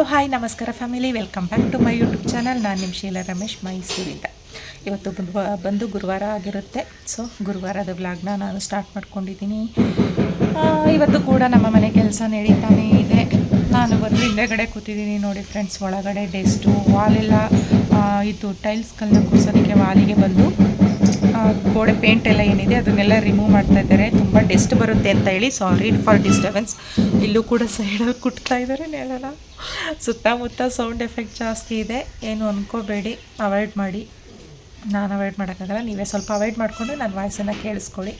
Hello, hi, ನಮಸ್ಕಾರ family. Welcome back to my YouTube channel. ನಾನು ನಿಮ್ಮ ಶೀಲಾ ರಮೇಶ್, ಮೈಸೂರಿಂದ. ಇವತ್ತು ಬಂದು ಗುರುವಾರ ಆಗಿರುತ್ತೆ. ಸೊ ಗುರುವಾರದ ವ್ಲಾಗ್ನ ನಾನು ಸ್ಟಾರ್ಟ್ ಮಾಡ್ಕೊಂಡಿದ್ದೀನಿ. ಇವತ್ತು ಕೂಡ ನಮ್ಮ ಮನೆ ಕೆಲಸ ನಡೀತಾನೇ ಇದೆ. ನಾನು ಬಂದು ಹಿಂದೆಗಡೆ ಕೂತಿದ್ದೀನಿ ನೋಡಿ ಫ್ರೆಂಡ್ಸ್ ಒಳಗಡೆ ಡೆಸ್ಟು ವಾಲೆಲ್ಲ ಇದು ಟೈಲ್ಸ್ಗಳನ್ನ ಕೂರ್ಸೋದಕ್ಕೆ, ವಾಲಿಗೆ ಬಂದು ಗೋಡೆ ಪೇಂಟ್ ಎಲ್ಲ ಏನಿದೆ, ಅದನ್ನೆಲ್ಲ ರಿಮೂವ್ ಮಾಡ್ತಾ ಇದ್ದಾರೆ. ತುಂಬ ಡೆಸ್ಟ್ ಬರುತ್ತೆ ಅಂತ ಹೇಳಿ ಸಾರಿ ಫಾರ್ ಡಿಸ್ಟರ್ಬೆನ್ಸ್ ಇಲ್ಲೂ ಕೂಡ ಸೈಡಲ್ಲಿ ಕುಟ್ತಾ ಇದ್ದಾರೆ ನೆಲನ ಸುತ್ತಮುತ್ತ ಸೌಂಡ್ ಎಫೆಕ್ಟ್ ಜಾಸ್ತಿ ಇದೆ. ಏನು ಅಂದ್ಕೋಬೇಡಿ ಅವಾಯ್ಡ್ ಮಾಡಿ. ನಾನು ಅವಾಯ್ಡ್ ಮಾಡೋಕ್ಕಾಗಲ್ಲ. ನೀವೇ ಸ್ವಲ್ಪ ಅವಾಯ್ಡ್ ಮಾಡಿಕೊಂಡು ನನ್ನ ವಾಯ್ಸನ್ನು ಕೇಳಿಸ್ಕೊಳ್ಳಿ.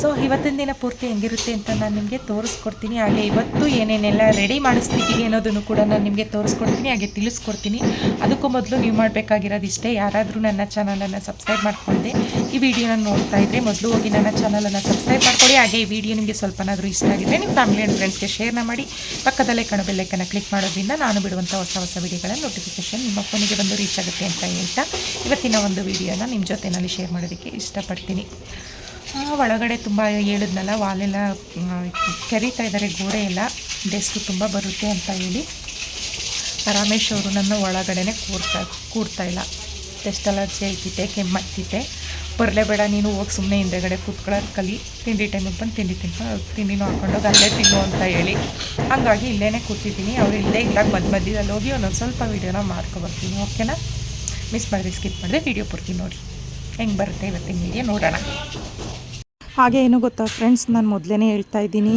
ಸೊ ಇವತ್ತಿನ ದಿನ ಪೂರ್ತಿ ಹೆಂಗಿರುತ್ತೆ ಅಂತ ನಾನು ನಿಮಗೆ ತೋರಿಸ್ಕೊಡ್ತೀನಿ. ಹಾಗೆ ಇವತ್ತು ಏನೇನೆಲ್ಲ ರೆಡಿ ಮಾಡಿಸ್ತಿದ್ದೀವಿ ಅನ್ನೋದನ್ನು ಕೂಡ ನಾನು ನಿಮಗೆ ತೋರಿಸ್ಕೊಡ್ತೀನಿ, ಹಾಗೆ ತಿಳಿಸ್ಕೊಡ್ತೀನಿ. ಅದಕ್ಕೂ ಮೊದಲು ನೀವು ಮಾಡಬೇಕಾಗಿರೋದು ಇಷ್ಟೇ ಯಾರಾದರೂ ನನ್ನ ಚಾನಲನ್ನು ಸಬ್ಸ್ಕ್ರೈಬ್ ಮಾಡಿಕೊಂಡೆ, ಈ ವಿಡಿಯೋನ ನೋಡ್ತಾ ಇದ್ದರೆ ಮೊದಲು ಹೋಗಿ ನನ್ನ ಚಾನಲನ್ನು ಸಬ್ಸ್ಕ್ರೈಬ್ ಮಾಡ್ಕೊಳ್ಳಿ ಹಾಗೆ ಈ ವಿಡಿಯೋ ನಿಮಗೆ ಸ್ವಲ್ಪನಾದರೂ ಇಷ್ಟ ಆಗಿದ್ರೆ ನಿಮ್ಮ ಫ್ಯಾಮಿಲಿ ಆ್ಯಂಡ್ ಫ್ರೆಂಡ್ಸ್ಗೆ ಶೇರ್ನ ಮಾಡಿ. ಪಕ್ಕದಲ್ಲೇ ಕಣ ಬೆಲ್ಲೈಕನ್ನು ಕ್ಲಿಕ್ ಮಾಡೋದ್ರಿಂದ ನಾನು ಬಿಡುವಂಥ ಹೊಸ ಹೊಸ ವಿಡಿಯೋಗಳ ನೋಟಿಫಿಕೇಷನ್ ನಿಮ್ಮ ಫೋನಿಗೆ ಬಂದು ರೀಚ್ ಆಗುತ್ತೆ ಅಂತ ಹೇಳ್ತಾ ಇವತ್ತಿನ ಒಂದು ವಿಡಿಯೋನ ನಿಮ್ಮ ಜೊತೆಯಲ್ಲಿ ಶೇರ್ ಮಾಡೋದಕ್ಕೆ ಇಷ್ಟಪಡ್ತೀನಿ. ಒಳಗಡೆ ತುಂಬ ಹೇಳಿದ್ನಲ್ಲ, ವಾಲೆಲ್ಲ ಕರಿತಾ ಇದ್ದಾರೆ ಗೋಡೆ ಎಲ್ಲ. ಡೆಸ್ಕ್ ತುಂಬ ಬರುತ್ತೆ ಅಂತ ಹೇಳಿ. ರಮೇಶ್ ಅವರು ನನ್ನ ಒಳಗಡೆನೆ ಕೂರ್ತಾ ಕೂರ್ತಾ ಇಲ್ಲ. ಟೆಸ್ಟ್ ಅಲರ್ಜಿ ಐತಿತೆ ಬರಲೇ ಬೇಡ, ನೀನು ಹೋಗಿ ಸುಮ್ಮನೆ ಹಿಂದೆಗಡೆ ಕೂತ್ಕೊಳ್ಳೋದು ಕಲಿ ತಿಂಡಿ ಟೈಮಿಗೆ ಬಂದು ತಿಂಡಿ ತಿನ್ಕೊ, ತಿಂಡಿನೂ ಹಾಕೊಂಡೋಗಿ ಅಲ್ಲೇ ತಿನ್ನು ಅಂತ ಹೇಳಿ. ಹಾಗಾಗಿ ಇಲ್ಲೇ ಕೂತಿದ್ದೀನಿ. ಅವ್ರು ಇಲ್ಲೇ ಇಲ್ಲ ಮಧ್ಯ ಮಧ್ಯದಲ್ಲಿ ಹೋಗಿ ಒಂದೊಂದು ಸ್ವಲ್ಪ ವೀಡಿಯೋನ ಮಾಡ್ಕೊಬರ್ತೀನಿ ಓಕೆನಾ? ಮಿಸ್ ಮಾಡಿದ್ರೆ ಸ್ಕಿಪ್ ಮಾಡಿದ್ರೆ ವಿಡಿಯೋ ಪೂರ್ತಿ ನೋಡಿ ಹೆಂಗೆ ಬರುತ್ತೆ ಇವತ್ತಿನ ವೀಡಿಯೋ ನೋಡೋಣ. ಹಾಗೆ ಏನು ಗೊತ್ತಾ ಫ್ರೆಂಡ್ಸ್ ನಾನು ಮೊದಲೇ ಹೇಳ್ತಾ ಇದ್ದೀನಿ,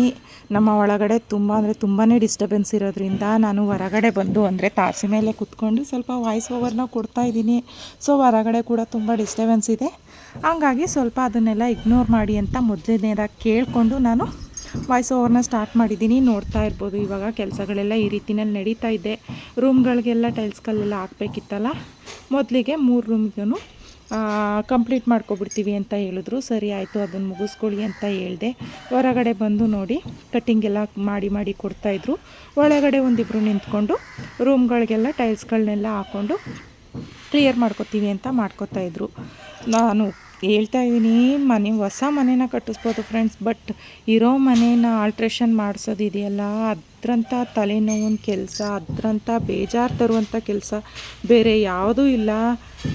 ನಮ್ಮ ಒಳಗಡೆ ತುಂಬ ಅಂದರೆ ತುಂಬಾ ಡಿಸ್ಟರ್ಬೆನ್ಸ್ ಇರೋದ್ರಿಂದ ನಾನು ಹೊರಗಡೆ ಬಂದು ಅಂದರೆ ತಾರಸಿ ಮೇಲೆ ಕುತ್ಕೊಂಡು ಸ್ವಲ್ಪ ವಾಯ್ಸ್ ಓವರ್ನ ಕೊಡ್ತಾ ಇದ್ದೀನಿ. ಸೊ ಹೊರಗಡೆ ಕೂಡ ತುಂಬ ಡಿಸ್ಟರ್ಬೆನ್ಸ್ ಇದೆ. ಹಾಗಾಗಿ ಸ್ವಲ್ಪ ಅದನ್ನೆಲ್ಲ ಇಗ್ನೋರ್ ಮಾಡಿ ಅಂತ ಮೊದಲನೇದಾಗಿ ಕೇಳಿಕೊಂಡು ನಾನು ವಾಯ್ಸ್ ಓವರ್ನ ಸ್ಟಾರ್ಟ್ ಮಾಡಿದ್ದೀನಿ. ನೋಡ್ತಾ ಇರ್ಬೋದು. ಇವಾಗ ಕೆಲಸಗಳೆಲ್ಲ ಈ ರೀತಿನಲ್ಲಿ ನಡೀತಾ ಇದೆ. ರೂಮ್ಗಳಿಗೆಲ್ಲ ಟೈಲ್ಸ್ಗಳೆಲ್ಲ ಹಾಕ್ಬೇಕಿತ್ತಲ್ಲ? ಮೊದಲಿಗೆ ಮೂರು ರೂಮ್ಗೂ ಕಂಪ್ಲೀಟ್ ಮಾಡ್ಕೊಬಿಡ್ತೀವಿ ಅಂತ ಹೇಳಿದ್ರು. ಸರಿ ಆಯಿತು, ಅದನ್ನು ಮುಗಿಸ್ಕೊಳ್ಳಿ ಅಂತ ಹೇಳಿದೆ. ಹೊರಗಡೆ ಬಂದು ನೋಡಿ ಕಟ್ಟಿಂಗ್ ಎಲ್ಲ ಮಾಡಿ ಮಾಡಿ ಕೊಡ್ತಾಯಿದ್ರು ಒಳಗಡೆ ಒಂದಿಬ್ಬರು ನಿಂತ್ಕೊಂಡು ರೂಮ್ಗಳಿಗೆಲ್ಲ ಟೈಲ್ಸ್ಗಳನ್ನೆಲ್ಲ ಹಾಕ್ಕೊಂಡು ಕ್ಲಿಯರ್ ಮಾಡ್ಕೋತೀವಿ ಅಂತ ಮಾಡ್ಕೋತಾಯಿದ್ರು ನಾನು ಹೇಳ್ತಾ ಇದ್ದೀನಿ ಮನೆ, ಹೊಸ ಮನೆನ ಕಟ್ಟಿಸ್ಬೋದು ಫ್ರೆಂಡ್ಸ್ ಬಟ್ ಇರೋ ಮನೇನ ಆಲ್ಟ್ರೇಷನ್ ಮಾಡಿಸೋದಿದೆಯಲ್ಲ? ಅದರಂಥ ತಲೆನೋವಿನ ಕೆಲಸ ಅದರಂಥ ಬೇಜಾರು ತರುವಂಥ ಕೆಲಸ ಬೇರೆ ಯಾವುದೂ ಇಲ್ಲ.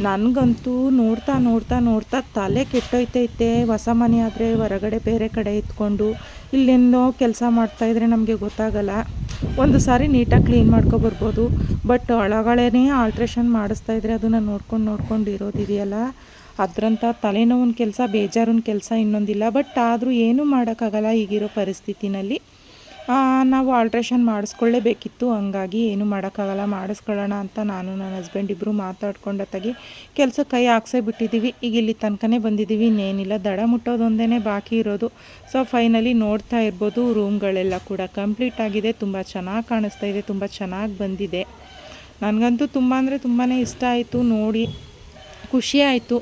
ನನಗಂತೂ ನೋಡ್ತಾ ನೋಡ್ತಾ ನೋಡ್ತಾ ತಲೆ ಕೆಟ್ಟೋಯ್ತೈತೆ. ಹೊಸ ಮನೆ ಆದರೆ ಹೊರಗಡೆ ಬೇರೆ ಕಡೆ ಇತ್ಕೊಂಡು ಇಲ್ಲೆಂದೋ ಕೆಲಸ ಮಾಡ್ತಾಯಿದ್ರೆ ನಮಗೆ ಗೊತ್ತಾಗಲ್ಲ. ಒಂದು ಸಾರಿ ನೀಟಾಗಿ ಕ್ಲೀನ್ ಮಾಡ್ಕೊಬರ್ಬೋದು ಬಟ್ ಒಳಗಡೆನೇ ಆಲ್ಟ್ರೇಷನ್ ಮಾಡಿಸ್ತಾ ಇದ್ರೆ ಅದನ್ನು ನೋಡ್ಕೊಂಡು ನೋಡ್ಕೊಂಡು ಇರೋದಿದೆಯಲ್ಲ? ಅದರಂಥ ತಲೆನೋವಿನ ಕೆಲಸ, ಬೇಜಾರಿನ ಕೆಲಸ ಇನ್ನೊಂದಿಲ್ಲ. ಬಟ್ ಆದರೂ ಏನೂ ಮಾಡೋಕ್ಕಾಗಲ್ಲ ಈಗಿರೋ ಪರಿಸ್ಥಿತಿನಲ್ಲಿ. ನಾವು ಆಲ್ಟ್ರೇಷನ್ ಮಾಡಿಸ್ಕೊಳ್ಳೇಬೇಕಿತ್ತು. ಹಂಗಾಗಿ ಏನು ಮಾಡೋಕ್ಕಾಗಲ್ಲ. ಮಾಡಿಸ್ಕೊಳ್ಳೋಣ ಅಂತ ನಾನು, ನನ್ನ ಹಸ್ಬೆಂಡ್ ಇಬ್ಬರು ಮಾತಾಡ್ಕೊಂಡ ತಗಿ ಕೆಲಸ ಕೈ ಹಾಕ್ಸೇ ಬಿಟ್ಟಿದ್ದೀವಿ. ಈಗ ಇಲ್ಲಿ ತನಕನೇ ಬಂದಿದ್ದೀವಿ. ಇನ್ನೇನಿಲ್ಲ. ದಡ ಮುಟ್ಟೋದೊಂದೇ ಬಾಕಿ ಇರೋದು. ಸೊ ಫೈನಲಿ ನೋಡ್ತಾ ಇರ್ಬೋದು. ರೂಮ್ಗಳೆಲ್ಲ ಕೂಡ ಕಂಪ್ಲೀಟ್ ಆಗಿದೆ. ತುಂಬ ಚೆನ್ನಾಗಿ ಕಾಣಿಸ್ತಾ ಇದೆ. ತುಂಬ ಚೆನ್ನಾಗಿ ಬಂದಿದೆ. ನನಗಂತೂ ತುಂಬ ಅಂದರೆ ತುಂಬಾ ಇಷ್ಟ ಆಯಿತು. ನೋಡಿ, ಖುಷಿ ಆಯಿತು.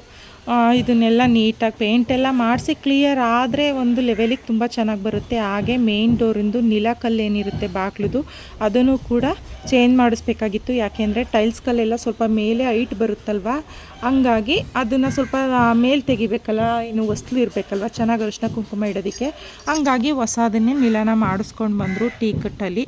ಇದನ್ನೆಲ್ಲ ನೀಟಾಗಿ ಪೇಂಟ್ ಎಲ್ಲ ಮಾಡಿಸಿ ಕ್ಲಿಯರ್ ಆದರೆ ಒಂದು ಲೆವೆಲಿಗೆ ತುಂಬ ಚೆನ್ನಾಗಿ ಬರುತ್ತೆ. ಹಾಗೆ ಮೇನ್ ಡೋರಿಂದು ಏನಿರುತ್ತೆ ಬಾಗಿಲುದು ಅದನ್ನು ಕೂಡ ಚೇಂಜ್ ಮಾಡಿಸ್ಬೇಕಾಗಿತ್ತು. ಯಾಕೆಂದರೆ ಟೈಲ್ಸ್ ಕಲ್ಲೆಲ್ಲ ಸ್ವಲ್ಪ ಮೇಲೆ ಹೈಟ್ ಬರುತ್ತಲ್ವ? ಹಂಗಾಗಿ ಅದನ್ನು ಸ್ವಲ್ಪ ಮೇಲೆ ತೆಗಿಬೇಕಲ್ಲ, ಇನ್ನು ವಸ್ತು ಇರಬೇಕಲ್ವ? ಚೆನ್ನಾಗಿ ಅರಿಶಿನ ಕುಂಕುಮ ಇಡೋದಕ್ಕೆ. ಹಂಗಾಗಿ ಹೊಸದನ್ನೇ ನೀಲನ ಮಾಡಿಸ್ಕೊಂಡು ಬಂದರು ಟೀ ಕಟ್ಟಲ್ಲಿ.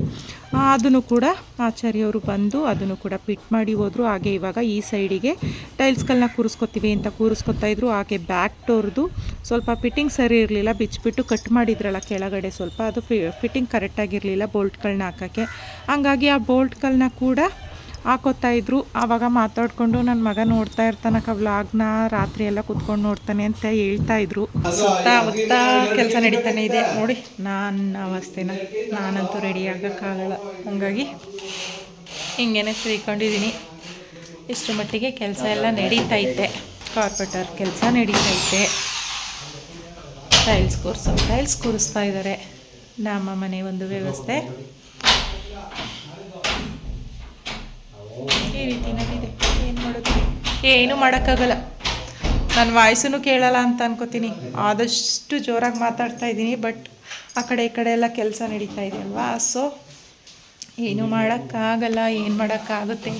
ಅದನ್ನು ಕೂಡ ಆಚಾರ್ಯವರು ಬಂದು ಅದನ್ನು ಕೂಡ ಪಿಟ್ ಮಾಡಿ ಹೋದರು. ಹಾಗೆ ಇವಾಗ ಈ ಸೈಡಿಗೆ ಟೈಲ್ಸ್ಗಳನ್ನ ಕೂರಿಸ್ಕೊತೀವಿ ಅಂತ ಕೂರಿಸ್ಕೊತಾ ಇದ್ರು. ಹಾಗೆ ಬ್ಯಾಕ್ ಟೋರ್ದು ಸ್ವಲ್ಪ ಫಿಟ್ಟಿಂಗ್ ಸರಿ ಇರಲಿಲ್ಲ. ಬಿಚ್ಚಿಬಿಟ್ಟು ಕಟ್ ಮಾಡಿದ್ರಲ್ಲ ಕೆಳಗಡೆ ಸ್ವಲ್ಪ. ಅದು ಫಿಟ್ಟಿಂಗ್ ಕರೆಕ್ಟಾಗಿರಲಿಲ್ಲ ಬೋಲ್ಟ್ಗಳನ್ನ ಹಾಕೋಕ್ಕೆ. ಹಂಗಾಗಿ ಆ ಬೋಲ್ಟ್ಗಳನ್ನ ಕೂಡ ಹಾಕೋತಾ ಇದ್ರು. ಆವಾಗ ಮಾತಾಡ್ಕೊಂಡು ನನ್ನ ಮಗ ನೋಡ್ತಾ ಇರ್ತಾನಕ್ಕ ವ್ಲಾಗ್ನ ರಾತ್ರಿ ಎಲ್ಲ ಕುತ್ಕೊಂಡು ನೋಡ್ತಾನೆ ಅಂತ ಹೇಳ್ತಾ ಇದ್ರು. ಸುತ್ತ ಮುತ್ತ ಕೆಲಸ ನಡೀತಾನೆ ಇದೆ. ನೋಡಿ ನನ್ನ ಅವಸ್ಥೆನ. ನಾನಂತೂ ರೆಡಿ ಆಗೋಕ್ಕಾಗಲ್ಲ. ಹಂಗಾಗಿ ಹಿಂಗೇನೆ ತಿಳ್ಕೊಂಡಿದ್ದೀನಿ ಇಷ್ಟು ಮಟ್ಟಿಗೆ ಕೆಲಸ ಎಲ್ಲ ನಡೀತೈತೆ. ಕಾರ್ಪೆಟರ್ ಕೆಲಸ ನಡೀತೈತೆ. ಟೈಲ್ಸ್ ಕೂರಿಸೋ. ಟೈಲ್ಸ್ ಕೂರಿಸ್ತಾ ಇದ್ದಾರೆ ನಮ್ಮ ಮನೆ ಒಂದು ವ್ಯವಸ್ಥೆ. ಈ ರೀತಿನಲ್ಲಿದೆ ಏನು ಮಾಡೋದು ಏನು ಮಾಡೋಕ್ಕಾಗಲ್ಲ. ನನ್ನ ವಾಯ್ಸೂ ಕೇಳಲ್ಲ ಅಂತ ಅನ್ಕೋತೀನಿ. ಆದಷ್ಟು ಜೋರಾಗಿ ಮಾತಾಡ್ತಾ ಇದ್ದೀನಿ, ಬಟ್ ಆ ಕಡೆ ಈ ಕಡೆ ಎಲ್ಲ ಕೆಲಸ ನಡೀತಾ ಇದೆ ಅಲ್ವಾ? ಸೊ ಏನು ಮಾಡೋಕ್ಕಾಗಲ್ಲ, ಏನು ಮಾಡೋಕ್ಕಾಗುತ್ತೆ?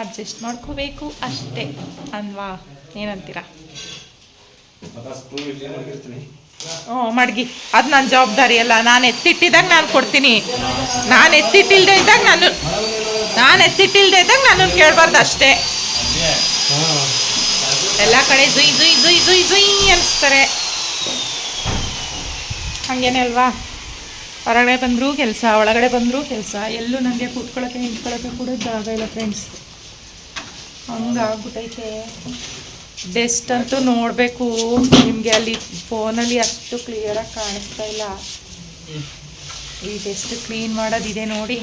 ಅಡ್ಜಸ್ಟ್ ಮಾಡ್ಕೋಬೇಕು ಅಷ್ಟೇ. ಅಲ್ವಾ? ಏನಂತೀರಾ? ಹ್ಞೂ ಮಡ್ಗಿ, ಅದು ನನ್ನ ಜವಾಬ್ದಾರಿ ಅಲ್ಲ. ನಾನು ಎತ್ತಿಟ್ಟಿದ್ದಾಗ ನಾನು ಕೊಡ್ತೀನಿ. ನಾನು ಎತ್ತಿಟ್ಟಿಲ್ಲದೆ ಇದ್ದಾಗ ನಾನು ನಾನು ಎತ್ತಿಟ್ಟಿಲ್ಲದೆ ಇದ್ದಾಗ ನಾನು ಕೇಳಬಾರ್ದು ಅಷ್ಟೇ. ಎಲ್ಲ ಕಡೆ ಜುಯ್ ಜುಯ್ ಜುಯ್ ಜುಯ್ ಜುಯ್ ಅನಿಸ್ತಾರೆ. ಹಂಗೇನೆ ಅಲ್ವಾ? ಹೊರಗಡೆ ಬಂದರೂ ಕೆಲಸ, ಒಳಗಡೆ ಬಂದರೂ ಕೆಲಸ. ಎಲ್ಲೂ ನನಗೆ ಕೂತ್ಕೊಳ್ಳೋಕ್ಕೆ ನಿಂತ್ಕೊಳ್ಳೋಕ್ಕೆ ಕೂಡ ಜಾಗ ಇಲ್ಲ ಫ್ರೆಂಡ್ಸ್ ಹಂಗಾಗ್ಬಿಟ್ಟೈತೆ ಡೆಸ್ಟ್ ಅಂತೂ ನೋಡಬೇಕು. ನಿಮಗೆ ಅಲ್ಲಿ ಫೋನಲ್ಲಿ ಅಷ್ಟು ಕ್ಲಿಯರಾಗಿ ಕಾಣಿಸ್ತಾ ಇಲ್ಲ. ಈ ಡೆಸ್ಟ್ ಕ್ಲೀನ್ ಮಾಡೋದಿದೆ ನೋಡಿ.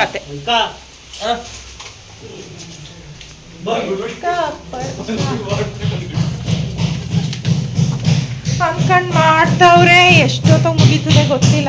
ಕತೆ. ಅನ್ಕಂಡ್ ಮಾಡ್ತಾವ್ರೆ ಎಷ್ಟೊತ್ತ ಮುಗೀತದೆ ಗೊತ್ತಿಲ್ಲ.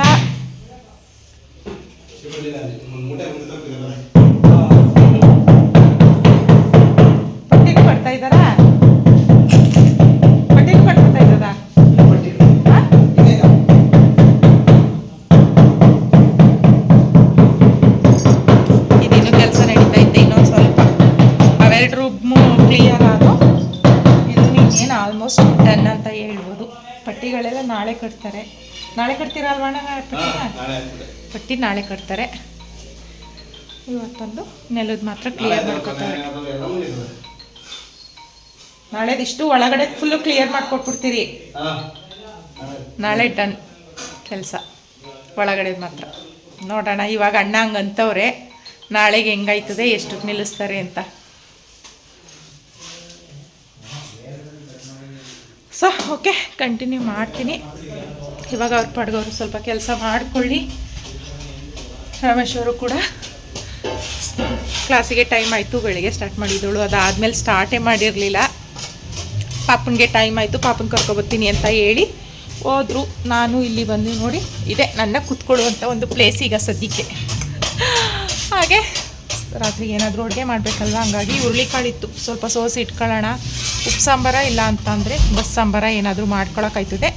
ನಾಳೆ ಕಟ್ತಾರೆ. ನಾಳೆ ಕಟ್ತೀರಾ ಅಲ್ವಾ ಅಣ್ಣ? ಪಟ್ಟಿನ ಪಟ್ಟಿ ನಾಳೆ ಕಟ್ತಾರೆ. ಇವತ್ತೊಂದು ನೆಲದ ಮಾತ್ರ ಕ್ಲಿಯರ್ ಮಾಡ್ಕೊತಾರೆ. ನಾಳೆದಿಷ್ಟು ಒಳಗಡೆ ಫುಲ್ಲು ಕ್ಲಿಯರ್ ಮಾಡ್ಕೊಟ್ಬಿಡ್ತೀರಿ. ನಾಳೆ. ಡನ್ ಕೆಲಸ. ಒಳಗಡೆ ಮಾತ್ರ. ನೋಡೋಣ ಇವಾಗ ಅಣ್ಣ ಹಂಗಂತವ್ರೆ ನಾಳೆಗೆ ಹೆಂಗಾಯ್ತದೆ ಎಷ್ಟಕ್ಕೆ ನಿಲ್ಲಿಸ್ತಾರೆ ಅಂತ. ಸೊ ಓಕೆ ಕಂಟಿನ್ಯೂ ಮಾಡ್ತೀನಿ. ಇವಾಗ ಅವ್ರ ಪಡ್ಗೋರು ಸ್ವಲ್ಪ ಕೆಲಸ ಮಾಡಿಕೊಳ್ಳಿ. ರಮೇಶ್ ಅವರು ಕೂಡ ಕ್ಲಾಸಿಗೆ ಟೈಮ್ ಆಯಿತು, ಬೆಳಿಗ್ಗೆ ಸ್ಟಾರ್ಟ್ ಮಾಡಿದ್ದಳು. ಅದಾದಮೇಲೆ ಸ್ಟಾರ್ಟೇ ಮಾಡಿರಲಿಲ್ಲ. ಪಾಪನಿಗೆ ಟೈಮ್ ಆಯಿತು, ಪಾಪನ ಕರ್ಕೊಬತ್ತೀನಿ ಅಂತ ಹೇಳಿ ಹೋದರು. ನಾನು ಇಲ್ಲಿ ಬಂದು ನೋಡಿ, ಇದೆ ನನ್ನ ಕುತ್ಕೊಳ್ಳುವಂಥ ಒಂದು ಪ್ಲೇಸ್ ಈಗ ಸದ್ಯಕ್ಕೆ. ಹಾಗೆ ರಾತ್ರಿ ಏನಾದರೂ ಅಡುಗೆ ಮಾಡಬೇಕಲ್ವ? ಹಂಗಾಗಿ ಹುರುಳಿಕಾಳಿತ್ತು. ಸ್ವಲ್ಪ ಸೋಸಿ ಇಟ್ಕೊಳ್ಳೋಣ. ಉಪ್ಪು ಸಾಂಬಾರ ಇಲ್ಲ ಅಂತಂದರೆ ಬಸ್ ಸಾಂಬಾರ ಏನಾದರೂ ಮಾಡ್ಕೊಳಕ್ಕಾಯ್ತದೆ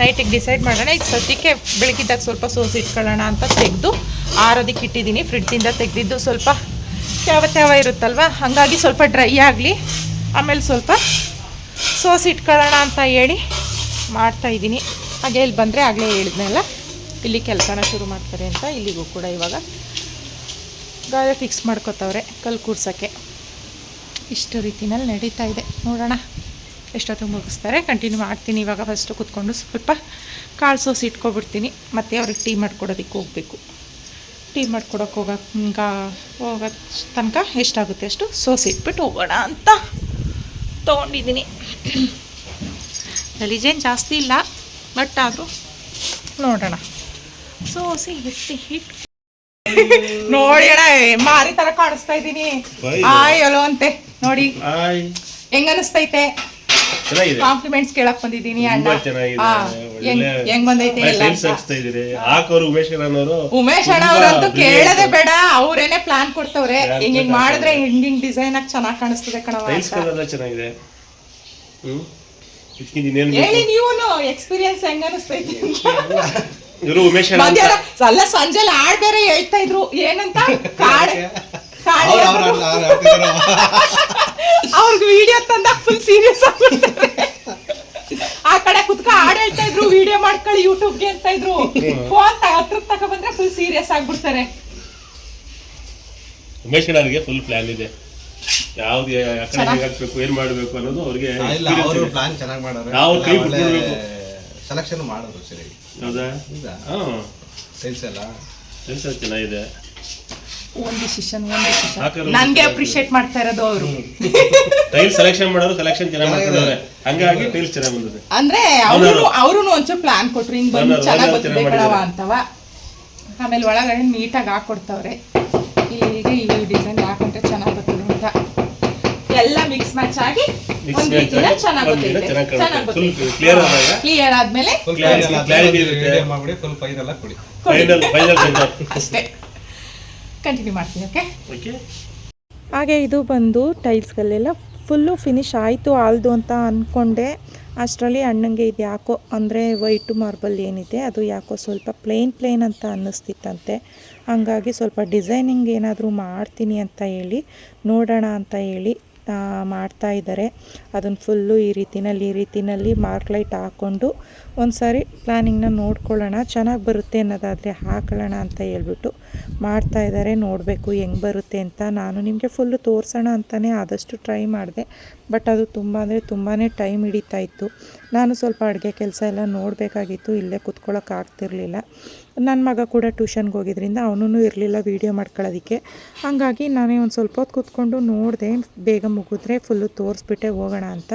ನೈಟಿಗೆ ಡಿಸೈಡ್ ಮಾಡೋಣ. ಈಗ ಸದ್ಯಕ್ಕೆ ಬೆಳಗಿದ್ದಾಗ ಸ್ವಲ್ಪ ಸೋಸಿ ಇಟ್ಕೊಳ್ಳೋಣ ಅಂತ ತೆಗೆದು ಆರೋದಕ್ಕೆ ಇಟ್ಟಿದ್ದೀನಿ. ಫ್ರಿಡ್ಜಿಂದ ತೆಗೆದಿದ್ದು ಸ್ವಲ್ಪ ತ್ಯಾವ ತ್ಯಾವ ಇರುತ್ತಲ್ವ? ಹಾಗಾಗಿ ಸ್ವಲ್ಪ ಡ್ರೈ ಆಗಲಿ, ಆಮೇಲೆ ಸ್ವಲ್ಪ ಸೋಸಿ ಇಟ್ಕೊಳ್ಳೋಣ ಅಂತ ಹೇಳಿ ಮಾಡ್ತಾ ಇದ್ದೀನಿ. ಹಾಗೆ ಇಲ್ಲಿ ಬಂದರೆ ಆಗಲೇ ಹೇಳಿದ್ನಲ್ಲ, ಇಲ್ಲಿ ಕೆಲಸನ ಶುರು ಮಾಡ್ತಾರೆ ಅಂತ ಇಲ್ಲಿಗೂ ಕೂಡ ಇವಾಗ ಗಾಯ ಫಿಕ್ಸ್ ಮಾಡ್ಕೋತವ್ರೆ ಕಲ್ಲು ಕೂರ್ಸೋಕ್ಕೆ. ಇಷ್ಟು ರೀತಿನಲ್ಲಿ ನಡೀತಾ ಇದೆ. ನೋಡೋಣ. ಎಷ್ಟೊತ್ತು ಮುಗಿಸ್ತಾರೆ. ಕಂಟಿನ್ಯೂ ಮಾಡ್ತೀನಿ. ಇವಾಗ ಫಸ್ಟು ಕುತ್ಕೊಂಡು ಸ್ವಲ್ಪ ಕಾಳು ಸೋಸಿ ಇಟ್ಕೊಬಿಡ್ತೀನಿ. ಮತ್ತು ಅವ್ರಿಗೆ ಟೀ ಮಾಡ್ಕೊಡೋದಕ್ಕೆ ಹೋಗಬೇಕು. ಟೀ ಮಾಡ್ಕೊಡೋಕೆ ಹೋಗೋ ಹೋಗೋ ತನಕ ಎಷ್ಟಾಗುತ್ತೆ ಅಷ್ಟು ಸೋಸಿ ಇಟ್ಬಿಟ್ಟು ಹೋಗೋಣ ಅಂತ ತೊಗೊಂಡಿದ್ದೀನಿ. ಗಲೀಜೇನು ಜಾಸ್ತಿ ಇಲ್ಲ ಬಟ್ ಆದರೂ ನೋಡೋಣ. ಸೋಸಿ ಹಿಟ್ಟು ಹಿಟ್ಟು ನೋಡಿ ಅಣ್ಣ ಮಾರಿ ತರ ಕಾಣಿಸ್ತಾ ಇದೀನಿ. ಆಯ್ ಅಲೋ ಅಂತೆ. ನೋಡಿ. ಹೆಂಗ ಅನಿಸ್ತೈತೆ ಕಾಂಪ್ಲಿಮೆಂಟ್ಸ್ ಕೇಳಕ್ ಬಂದಿದ್ದೀನಿ ಅಣ್ಣ. ಹೆಂಗ್ ಹೆಂಗ್ ಬಂದೈತೆ ಉಮೇಶ್ ಅಣ್ಣ ಅವ್ರಂತೂ ಕೇಳದೆ ಬೇಡ. ಅವ್ರೇನೆ ಪ್ಲಾನ್ ಕೊಡ್ತವ್ರೆ. ಹಿಂಗ್ ಹಿಂಗ್ ಮಾಡಿದ್ರೆ ಹಿಂಗ್ ಹಿಂಗ್ ಡಿಸೈನ್ ಆಗಿ ಚೆನ್ನಾಗ್ ಕಾಣಿಸ್ತದೆ ಕಣವ ಟೈಲ್ಸ್ ಅಂತ ಕಲರ್ ಚೆನ್ನಾಗಿದೆ. ಹ್ಮ್? ಇದಕ್ಕಿಂತ ಇನ್ನೇನು ಹೇಳಿ ನೀವು ಎಕ್ಸ್ಪೀರಿಯನ್ಸ್ ಹೆಂಗ್ ಅನಿಸ್ತೈತಿ ಇವರು ಉಮೇಶ್ ಮಧ್ಯಾಹ್ನ ಅಲ್ಲ ಸಂಜೆಲಿ ಹಾಡ್ ಬೇರೆ ಹೇಳ್ತಾ ಇದ್ರು. ಏನಂತ? ಕಾಡ್ ಕಾಡ್ ಅವ್ರಿಗೆ ವಿಡಿಯೋ ತಂದಾಗ ಫುಲ್ ಸೀರಿಯಸ್ ಆಗ್ಬಿಡ್ತಾರೆ. ಆ ಕಡೆ ಕುತ್ಕ ಹಾಡ್ ಹೇಳ್ತಾ ಇದ್ರು ವಿಡಿಯೋ ಮಾಡ್ಕೊಳ್ಳಿ ಯೂಟ್ಯೂಬ್ಗೆ ಅಂತ ಇದ್ರು. ಫೋನ್ ಹತ್ರ ತಕ ಬಂದ್ರೆ ಫುಲ್ ಸೀರಿಯಸ್ ಆಗ್ಬಿಡ್ತಾರೆ. ಉಮೇಶ್ ಅಣ್ಣರಿಗೆ ಫುಲ್ ಪ್ಲಾನ್ ಇದೆ. ಯಾವ್ದು ಯಾ ಹೇಗಾಗ್ಬೇಕು ಏನ್ ಮಾಡ್ಬೇಕು ಅನ್ನೋದು ಅವ್ರಿಗೆ ಪ್ಲಾನ್ ಚೆನ್ನಾಗಿ ಮಾಡೋರು. ನಾವು ಕೈ ಬಿಟ್ಬಿಡ್ಬೇಕು. ಸೆಲೆಕ್ಷನ್ ಮಾಡೋದು ಸರಿ. ಹೌದಾ? ಹೌದಾ ಹಾ. ಟೈಲ್ಸ್ ಎಲ್ಲ. ಟೈಲ್ಸ್ ಚೆನ್ನಾಗಿದೆ. ಒಂದು ಡಿಸಿಷನ್ ಒಂದು ನನಗೆ ನನ್ಗೆ ಅಪ್ರಿಶಿಯೇಟ್ ಮಾಡ್ತಾ ಇರೋದು ಅವರು. ಟೈಲ್ ಸೆಲೆಕ್ಷನ್ ಮಾಡೋರು ಸೆಲೆಕ್ಷನ್ ಚೆನ್ನಾಗಿ ಮಾಡ್ತಿದ್ದಾರೆ. ಹಂಗಾಗಿ ಟೈಲ್ಸ್ ಚೆನ್ನಾಗಿ ಬಂದಿದೆ. ಅಂದ್ರೆ ಅವರು ಅವರು ಒಂಚೂರು ಪ್ಲಾನ್ ಕೊಟ್ರು ಹಿಂಗ್ ಬಂದು ಚೆನ್ನಾಗಿ ಬರ್ತದೆ ಚೆನ್ನಾಗ್ ಕಣವ. ಅಂತವ. ಆಮೇಲೆ ಒಳಗಡೆ ನೀಟಾಗಿ ಹಾಕೊಡ್ತವ್ರೆ. ಎಲ್ಲ ಮಿಕ್ಸ್ ಮ್ಯಾಚ್ ಆಗಿ ಒಂದ್ ರೀತಿನ ಚೆನ್ನಾಗಿ ಚೆನ್ನಾಗ್ ಆದಾಗ? ಕ್ಲಿಯರ್ ಆದ್ಮೇಲೆ ಮಾಡ್ಬಿಡಿ ಫುಲ್ ಕೊಡಿ. ಫೈನಲ್ ಫೈನಲ್ ಅಷ್ಟೇ. ಕಂಟಿನ್ಯೂ ಮಾಡ್ತೀನಿ ಓಕೆ ಓಕೆ ಹಾಗೆ ಇದು ಬಂದು ಟೈಲ್ಸ್ಗಳೆಲ್ಲ ಫುಲ್ಲು ಫಿನಿಶ್ ಆಯಿತು ಆಲ್ದು ಅಂತ ಅಂದ್ಕೊಂಡೆ ಅಷ್ಟರಲ್ಲಿ ಅಣ್ಣಂಗೆ ಇದು ಯಾಕೋ ಅಂದರೆ ವೈಟು ಮಾರ್ಬಲ್ ಏನಿದೆ ಅದು ಯಾಕೋ ಸ್ವಲ್ಪ ಪ್ಲೇನ್ ಪ್ಲೇನ್ ಅಂತ ಅನ್ನಿಸ್ತಿತ್ತಂತೆ. ಹಾಗಾಗಿ ಸ್ವಲ್ಪ ಡಿಸೈನಿಂಗ್ ಏನಾದರೂ ಮಾಡ್ತೀನಿ ಅಂತ ಹೇಳಿ ನೋಡೋಣ ಅಂತ ಹೇಳಿ ಮಾಡ್ತಾ ಇದ್ದಾರೆ. ಅದನ್ನು ಫುಲ್ಲು ಈ ರೀತಿನಲ್ಲಿ ಈ ರೀತಿನಲ್ಲಿ ಮಾರ್ಕ್ ಲೈಟ್ ಹಾಕ್ಕೊಂಡು ಒಂದು ಸಾರಿ ಪ್ಲ್ಯಾನಿಂಗ್ನ ನೋಡ್ಕೊಳ್ಳೋಣ. ಚೆನ್ನಾಗಿ ಬರುತ್ತೆ ಅನ್ನೋದಾದರೆ ಹಾಕೊಳ್ಳೋಣ ಅಂತ ಹೇಳ್ಬಿಟ್ಟು ಮಾಡ್ತಾ ಇದ್ದಾರೆ. ನೋಡಬೇಕು ಹೆಂಗೆ ಬರುತ್ತೆ ಅಂತ. ನಾನು ನಿಮಗೆ ಫುಲ್ಲು ತೋರಿಸೋಣ ಅಂತಲೇ ಆದಷ್ಟು ಟ್ರೈ ಮಾಡಿದೆ. ಬಟ್ ಅದು ತುಂಬ ಅಂದರೆ ತುಂಬಾ ಟೈಮ್ ಹಿಡಿತಾ ಇತ್ತು. ನಾನು ಸ್ವಲ್ಪ ಅಡುಗೆ ಕೆಲಸ ಎಲ್ಲ ನೋಡಬೇಕಾಗಿತ್ತು. ಇಲ್ಲೇ ಕುತ್ಕೊಳ್ಳೋಕೆ ಆಗ್ತಿರ್ಲಿಲ್ಲ. ನನ್ನ ಮಗ ಕೂಡ ಟ್ಯೂಷನ್ಗೆ ಹೋಗಿದ್ರಿಂದ ಅವನೂ ಇರಲಿಲ್ಲ ವೀಡಿಯೋ ಮಾಡ್ಕೊಳ್ಳೋದಕ್ಕೆ. ಹಾಗಾಗಿ ನಾನೇ ಒಂದು ಸ್ವಲ್ಪ ಹೊತ್ತು ಕೂತ್ಕೊಂಡು ನೋಡಿದೆ, ಬೇಗ ಮುಗಿದ್ರೆ ಫುಲ್ಲು ತೋರಿಸ್ಬಿಟ್ಟೆ ಹೋಗೋಣ ಅಂತ.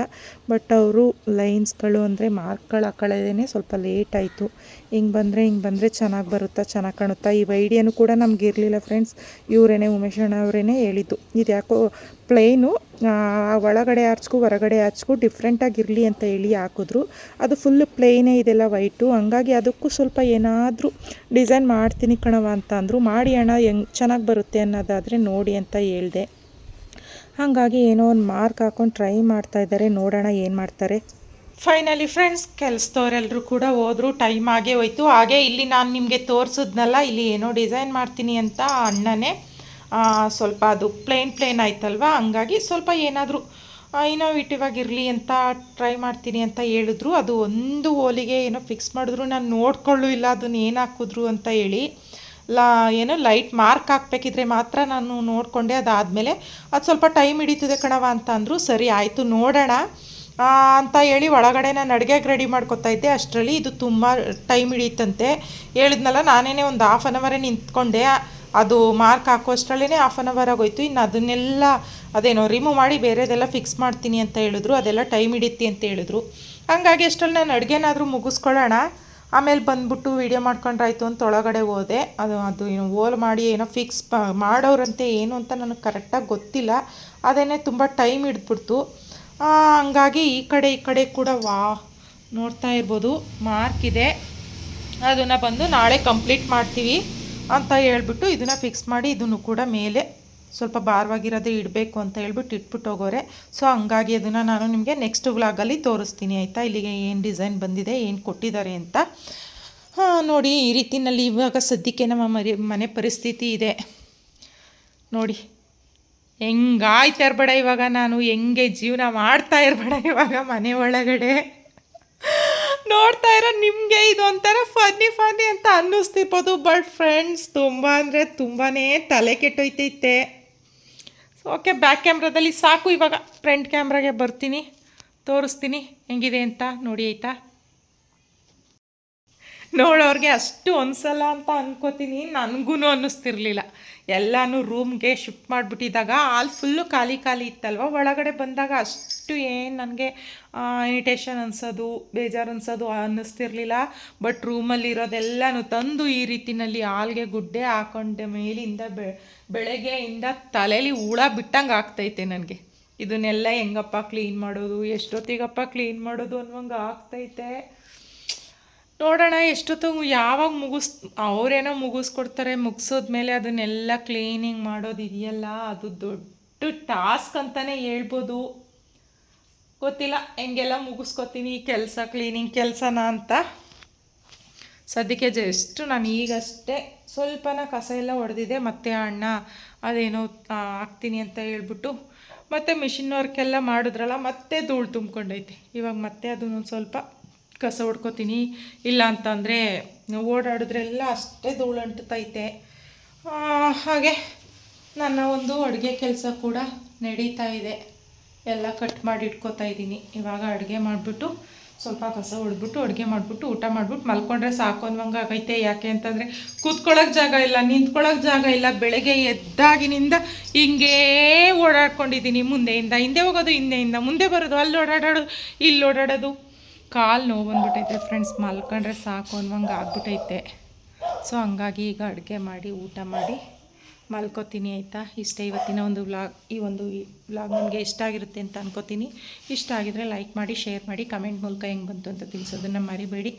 ಬಟ್ ಅವರು ಲೈನ್ಸ್ಗಳು ಅಂದರೆ ಮಾರ್ಕ್ಗಳು ಹಾಕೊಳ್ಳೋದೇ ಸ್ವಲ್ಪ ಲೇಟ್ ಆಯಿತು. ಹಿಂಗೆ ಬಂದರೆ ಹಿಂಗೆ ಬಂದರೆ ಚೆನ್ನಾಗಿ ಬರುತ್ತಾ, ಚೆನ್ನಾಗಿ ಕಾಣುತ್ತಾ? ಈ ಐಡಿಯಾನು ಕೂಡ ನಮ್ಗೆ ಇರಲಿಲ್ಲ ಫ್ರೆಂಡ್ಸ್ ಇವರೇನೆ ಉಮೇಶ್ ಅಣ್ಣ ಅವರೇನೆ ಹೇಳಿದ್ದು. ಇದು ಯಾಕೋ ಪ್ಲೇನು ಒಳಗಡೆ ಆರ್ಚ್ಗೂ ಹೊರಗಡೆ ಆರ್ಚ್ಗೂ ಡಿಫ್ರೆಂಟಾಗಿರಲಿ ಅಂತ ಹೇಳಿ ಹಾಕಿದ್ರು. ಅದು ಫುಲ್ಲು ಪ್ಲೇನೇ ಇದೆಲ್ಲ ವೈಟು ಹಂಗಾಗಿ ಅದಕ್ಕೂ ಸ್ವಲ್ಪ ಏನಾದರೂ ಡಿಸೈನ್ ಮಾಡ್ತೀನಿ ಕಣವ ಅಂತ ಅಂದರು. ಮಾಡಿ ಅಣ್ಣ, ಹೆಂಗೆ ಚೆನ್ನಾಗಿ ಬರುತ್ತೆ ಅನ್ನೋದಾದರೆ ನೋಡಿ ಅಂತ ಹೇಳಿದೆ. ಹಾಗಾಗಿ ಏನೋ ಒಂದು ಮಾರ್ಕ್ ಹಾಕೊಂಡು ಟ್ರೈ ಮಾಡ್ತಾ ಇದ್ದಾರೆ ನೋಡೋಣ ಏನು ಮಾಡ್ತಾರೆ. ಫೈನಲಿ ಫ್ರೆಂಡ್ಸ್ ಕೆಲಸದವರೆಲ್ಲರೂ ಕೂಡ ಹೋದರು. ಟೈಮ್ ಆಗೇ ಹೋಯ್ತು. ಹಾಗೆ ಇಲ್ಲಿ ನಾನು ನಿಮಗೆ ತೋರಿಸಿದ್ನಲ್ಲ, ಇಲ್ಲಿ ಏನೋ ಡಿಸೈನ್ ಮಾಡ್ತೀನಿ ಅಂತ ಅಣ್ಣನೇ. ಸ್ವಲ್ಪ ಅದು ಪ್ಲೇನ್ ಪ್ಲೇನ್ ಆಯ್ತಲ್ವ? ಹಂಗಾಗಿ ಸ್ವಲ್ಪ ಏನಾದರೂ ಇನೋವೇಟಿವ್ ಆಗಿರಲಿ ಅಂತ ಟ್ರೈ ಮಾಡ್ತೀನಿ ಅಂತ ಹೇಳಿದ್ರು. ಅದು ಒಂದು ಓಲಿಗೆ ಏನೋ ಫಿಕ್ಸ್ ಮಾಡಿದ್ರು. ನಾನು ನೋಡ್ಕೊಳ್ಳೂ ಇಲ್ಲ ಅದನ್ನ ಏನು ಹಾಕಿದ್ರು ಅಂತ ಹೇಳಿ. ಲಾ, ಏನೋ ಲೈಟ್ ಮಾರ್ಕ್ ಹಾಕಬೇಕಿದ್ರೆ ಮಾತ್ರ ನಾನು ನೋಡಿಕೊಂಡೆ. ಅದಾದಮೇಲೆ ಅದು ಸ್ವಲ್ಪ ಟೈಮ್ ಹಿಡೀತದೆ ಕಣವ ಅಂತ ಅಂದರು. ಸರಿ, ಆಯಿತು, ನೋಡೋಣ. ಅಂತ ಹೇಳಿ ಒಳಗಡೆ ನಾನು ಅಡುಗೆಗೆ ರೆಡಿ ಮಾಡ್ಕೊತಾ ಇದ್ದೆ. ಅಷ್ಟರಲ್ಲಿ ಇದು ತುಂಬ ಟೈಮ್ ಹಿಡಿಯುತ್ತಂತೆ ಹೇಳಿದ್ನಲ್ಲ ನಾನೇ ಒಂದು ಹಾಫ್ ಆನ್ ಅವರೇ ನಿಂತ್ಕೊಂಡೆ. ಅದು ಮಾರ್ಕ್ ಹಾಕುವಷ್ಟರಲ್ಲೇ ಹಾಫ್ ಆನ್ ಅವರ್ ಆಗೋಯ್ತು. ಇನ್ನು ಅದನ್ನೆಲ್ಲ ಅದೇನೋ ರಿಮೂವ್ ಮಾಡಿ ಬೇರೆದೆಲ್ಲ ಫಿಕ್ಸ್ ಮಾಡ್ತೀನಿ ಅಂತ ಹೇಳಿದ್ರು. ಅದೆಲ್ಲ ಟೈಮ್ ಹಿಡಿತಿ ಅಂತ ಹೇಳಿದ್ರು. ಹಂಗಾಗಿ ಅಷ್ಟರಲ್ಲಿ ನಾನು ಅಡುಗೆನಾದರೂ ಮುಗಿಸ್ಕೊಳ್ಳೋಣ. ಆಮೇಲೆ ಬಂದ್ಬಿಟ್ಟು ವೀಡಿಯೋ ಮಾಡ್ಕೊಂಡ್ರಾಯ್ತು ಅಂತ ಒಳಗಡೆ ಹೋದೆ. ಅದು ಅದು ಏನು ಓಲ್ ಮಾಡಿ ಏನೋ ಫಿಕ್ಸ್ ಮಾಡೋರಂತೆ ಏನು ಅಂತ ನನಗೆ ಕರೆಕ್ಟಾಗಿ ಗೊತ್ತಿಲ್ಲ. ಅದೇನೇ ತುಂಬ ಟೈಮ್ ಹಿಡಿದ್ಬಿಡ್ತು. ಹಂಗಾಗಿ ಈ ಕಡೆ ಈ ಕಡೆ ಕೂಡ ವಾ, ನೋಡ್ತಾ ಇರ್ಬೋದು. ಮಾರ್ಕ್ ಇದೆ. ಅದನ್ನು ಬಂದು ನಾಳೆ ಕಂಪ್ಲೀಟ್ ಮಾಡ್ತೀವಿ. ಅಂತ ಹೇಳ್ಬಿಟ್ಟು ಇದನ್ನು ಫಿಕ್ಸ್ ಮಾಡಿ ಇದನ್ನು ಕೂಡ ಮೇಲೆ ಸ್ವಲ್ಪ ಭಾರವಾಗಿರೋದೇ ಇಡಬೇಕು ಅಂತ ಹೇಳ್ಬಿಟ್ಟು ಇಟ್ಬಿಟ್ಟು ಹೋಗೋರೆ. ಸೊ ಹಂಗಾಗಿ ಅದನ್ನು ನಾನು ನಿಮಗೆ ನೆಕ್ಸ್ಟ್ ವ್ಲಾಗಲ್ಲಿ ತೋರಿಸ್ತೀನಿ, ಆಯಿತಾ? ಇಲ್ಲಿಗೆ ಏನು ಡಿಸೈನ್ ಬಂದಿದೆ, ಏನು ಕೊಟ್ಟಿದ್ದಾರೆ ಅಂತ. ಹಾಂ, ನೋಡಿ, ಈ ರೀತಿನಲ್ಲಿ ಇವಾಗ ಸದ್ಯಕ್ಕೆ ನಮ್ಮ ಮರಿ, ಮನೆ ಪರಿಸ್ಥಿತಿ ಇದೆ. ನೋಡಿ, ಹೆಂಗಾಯ್ತಾ ಇರಬೇಡ ಇವಾಗ ನಾನು, ಹೆಂಗೆ ಜೀವನ ಮಾಡ್ತಾ ಇರಬೇಡ ಇವಾಗ ಮನೆ ಒಳಗಡೆ. ನೋಡ್ತಾ ಇರೋ ನಿಮಗೆ ಒಂಥರ ಫನ್ನಿ ಫನ್ನಿ ಅಂತ ಅನ್ನಿಸ್ತಿರ್ಬೋದು ಬಟ್ ಫ್ರೆಂಡ್ಸ್ ತುಂಬ ಅಂದರೆ ತುಂಬಾ ತಲೆ ಕೆಟ್ಟೋಯ್ತೈತೆ. ಓಕೆ ಬ್ಯಾಕ್ ಕ್ಯಾಮ್ರಾದಲ್ಲಿ ಸಾಕು ಇವಾಗ. ಫ್ರಂಟ್ ಕ್ಯಾಮ್ರಾಗೆ ಬರ್ತೀನಿ, ತೋರಿಸ್ತೀನಿ ಹೆಂಗಿದೆ ಅಂತ ನೋಡಿ, ಆಯಿತಾ? ನೋಡೋರಿಗೆ ಅಷ್ಟು ಒಂದ್ಸಲ ಅಂತ ಅನ್ಕೋತೀನಿ ನನಗೂ ಅನ್ನಿಸ್ತಿರ್ಲಿಲ್ಲ. ಎಲ್ಲನೂ ರೂಮ್ಗೆ ಶಿಫ್ಟ್ ಮಾಡಿಬಿಟ್ಟಿದ್ದಾಗ ಅಲ್ಲಿ ಫುಲ್ಲು ಖಾಲಿ ಖಾಲಿ ಇತ್ತಲ್ವ? ಒಳಗಡೆ ಬಂದಾಗ ಅಷ್ಟು ಏನು ನನಗೆ ಇರಿಟೇಷನ್ ಅನ್ಸೋದು, ಬೇಜಾರು ಅನ್ಸೋದು ಅನ್ನಿಸ್ತಿರ್ಲಿಲ್ಲ. ಬಟ್ ರೂಮಲ್ಲಿರೋದೆಲ್ಲನೂ ತಂದು ಈ ರೀತಿನಲ್ಲಿ ಹಾಲ್ಗೆ ಗುಡ್ಡೆ ಹಾಕೊಂಡೆ ಮೇಲಿಂದ ಬೆ, ಬೆಳಗ್ಗೆಯಿಂದ ತಲೆಯಲ್ಲಿ ಹುಳ ಬಿಟ್ಟಂಗೆ ಆಗ್ತೈತೆ ನನಗೆ. ಇದನ್ನೆಲ್ಲ ಹೆಂಗಪ್ಪ ಕ್ಲೀನ್ ಮಾಡೋದು? ಎಷ್ಟೊತ್ತಿಗಪ್ಪ ಕ್ಲೀನ್ ಮಾಡೋದು ಅನ್ನುವಂಗೆ ಆಗ್ತೈತೆ. ನೋಡೋಣ, ಎಷ್ಟೊತ್ತು ಯಾವಾಗ ಮುಗಿಸ್, ಅವರೇನೋ ಮುಗಿಸ್ಕೊಡ್ತಾರೆ, ಮುಗಿಸೋದ್ಮೇಲೆ ಅದನ್ನೆಲ್ಲ ಕ್ಲೀನಿಂಗ್ ಮಾಡೋದು ಇದೆಯಲ್ಲ, ಅದು ದೊಡ್ಡ ಟಾಸ್ಕ್ ಅಂತಲೇ ಹೇಳ್ಬೋದು. ಗೊತ್ತಿಲ್ಲ, ಹೆಂಗೆಲ್ಲ ಮುಗಿಸ್ಕೊತೀನಿ ಈ ಕೆಲಸ ಕ್ಲೀನಿಂಗ್ ಕೆಲಸನ ಅಂತ. ಸದ್ಯಕ್ಕೆ ಜಸ್ಟ್ ನಾನು ಈಗಷ್ಟೇ ಸ್ವಲ್ಪನ ಕಸ ಎಲ್ಲ ಹೊಡೆದಿದೆ ಮತ್ತೆ ಅಣ್ಣ ಅದೇನೋ ಹಾಕ್ತೀನಿ ಅಂತ ಹೇಳ್ಬಿಟ್ಟು ಮತ್ತೆ ಮಿಷಿನ್ ವರ್ಕೆಲ್ಲ ಮಾಡಿದ್ರಲ್ಲ, ಮತ್ತೆ ಧೂಳು ತುಂಬ್ಕೊಂಡೈತೆ. ಇವಾಗ ಮತ್ತೆ ಅದನ್ನೊಂದು ಸ್ವಲ್ಪ ಕಸ ಹೊಡ್ಕೋತೀನಿ. ಇಲ್ಲ ಅಂತಂದರೆ ಓಡಾಡಿದ್ರೆಲ್ಲ ಅಷ್ಟೇ ಧೂಳು ಅಂಟುತ್ತೈತೆ ಹಾಗೆ ನನ್ನ ಒಂದು ಅಡುಗೆ ಕೆಲಸ ಕೂಡ ನಡೀತಾ ಇದೆ. ಎಲ್ಲ ಕಟ್ ಮಾಡಿ ಇಟ್ಕೋತಾ ಇದ್ದೀನಿ. ಇವಾಗ ಅಡುಗೆ ಮಾಡಿಬಿಟ್ಟು ಸ್ವಲ್ಪ ಕಸ ಹೊಡೆದ್ಬಿಟ್ಟು ಅಡುಗೆ ಮಾಡಿಬಿಟ್ಟು ಊಟ ಮಾಡಿಬಿಟ್ಟು ಮಲ್ಕೊಂಡ್ರೆ ಸಾಕು ಅನ್ನೋಂಗೆ ಆಗೈತೆ. ಯಾಕೆ ಅಂತಂದರೆ ಕೂತ್ಕೊಳ್ಳೋಕೆ ಜಾಗ ಇಲ್ಲ ನಿಂತ್ಕೊಳ್ಳೋಕೆ ಜಾಗ ಇಲ್ಲ. ಬೆಳಗ್ಗೆ ಎದ್ದಾಗಿನಿಂದ ಹಿಂಗೇ ಓಡಾಡ್ಕೊಂಡಿದ್ದೀನಿ. ಮುಂದೆಯಿಂದ ಹಿಂದೆ ಹೋಗೋದು, ಹಿಂದೆಯಿಂದ ಮುಂದೆ ಬರೋದು. ಅಲ್ಲಿ ಓಡಾಡೋದು, ಇಲ್ಲಿ ಓಡಾಡೋದು. ಕಾಲು ನೋವು ಬಂದ್ಬಿಟ್ಟೈತೆ ಫ್ರೆಂಡ್ಸ್ ಮಲ್ಕೊಂಡ್ರೆ ಸಾಕು ಅನ್ನೋಂಗೆ ಆಗ್ಬಿಟ್ಟೈತೆ ಸೊ ಹಂಗಾಗಿ ಈಗ ಅಡುಗೆ ಮಾಡಿ, ಊಟ ಮಾಡಿ ಮಲ್ಕೋತೀನಿ ಆಯಿತಾ? ಇಷ್ಟೇ ಇವತ್ತಿನ ಒಂದು ವ್ಲಾಗ್ ಈ ಒಂದು ವ್ಲಾಗ್ ನಿಮಗೆ ಇಷ್ಟ ಆಗಿರುತ್ತೆ ಅಂತ ಅನ್ಕೋತೀನಿ. ಇಷ್ಟ ಆಗಿದ್ರೆ ಲೈಕ್ ಮಾಡಿ ಶೇರ್ ಮಾಡಿ ಕಮೆಂಟ್ ಮೂಲಕ ಹೆಂಗೆ ಬಂತು ಅಂತ ತಿಳಿಸೋದನ್ನು ಮರಿಬೇಡಿ.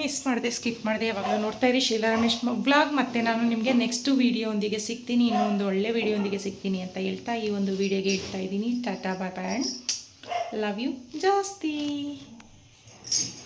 ಮಿಸ್ ಮಾಡಿದೆ ಸ್ಕಿಪ್ ಮಾಡಿದೆ, ಯಾವಾಗಲೂ ನೋಡ್ತಾ ಇರಿ ಶೀಲಾ ರಮೇಶ್ ವ್ಲಾಗ್ ಮತ್ತು ನಾನು ನಿಮಗೆ ನೆಕ್ಸ್ಟು ವೀಡಿಯೋಂದಿಗೆ ಸಿಗ್ತೀನಿ ಇನ್ನೊಂದು ಒಳ್ಳೆ ವೀಡಿಯೋಂದಿಗೆ ಸಿಗ್ತೀನಿ ಅಂತ ಹೇಳ್ತಾ ಈ ಒಂದು ವೀಡಿಯೋಗೆ ಇಡ್ತಾ ಇದ್ದೀನಿ. Tata bye and love you ಜಾಸ್ತಿ. Amém.